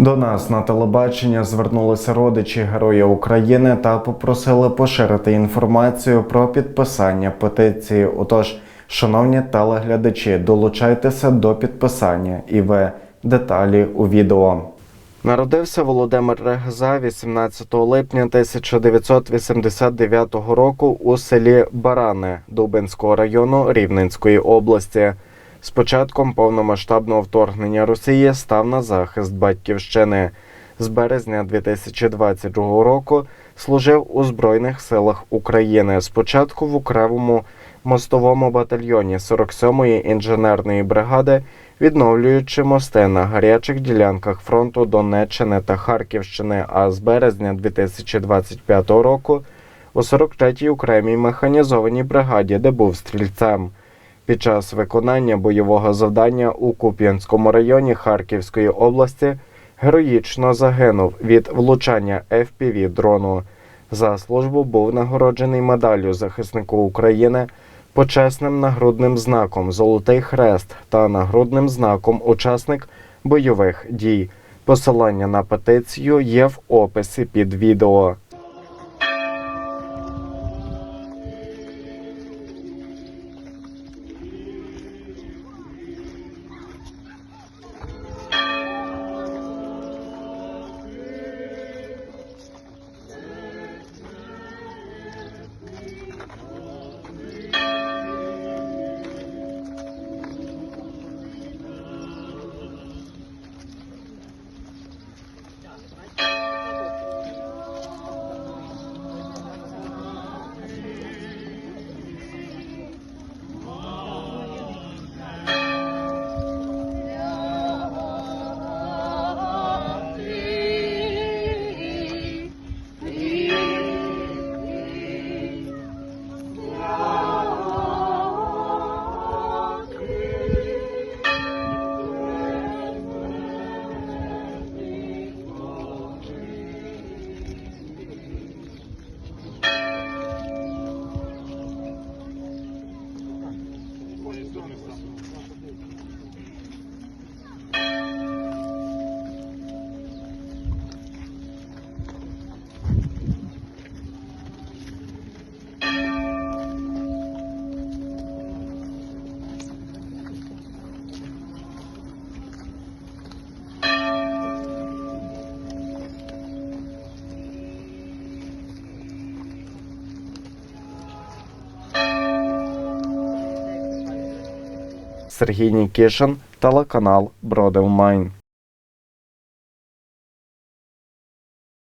До нас на телебачення звернулися родичі Героя України та попросили поширити інформацію про підписання петиції. Отож, шановні телеглядачі, долучайтеся до підписання і ви деталі у відео. Народився Володимир Регза 18 липня 1989 року у селі Барани Дубинського району Рівненської області. З початком повномасштабного вторгнення Росії став на захист батьківщини. З березня 2022 року служив у Збройних силах України. Спочатку в окремому мостовому батальйоні 47-ї інженерної бригади, відновлюючи мости на гарячих ділянках фронту Донеччини та Харківщини. А з березня 2025 року у 43-й окремій механізованій бригаді, де був стрільцем. Під час виконання бойового завдання у Куп'янському районі Харківської області героїчно загинув від влучання FPV дрону. За службу був нагороджений медаллю захиснику України, почесним нагрудним знаком Золотий Хрест та нагрудним знаком Учасник бойових дій. Посилання на петицію є в описі під відео. Сергій Нікішин, телеканал Бродив Майн.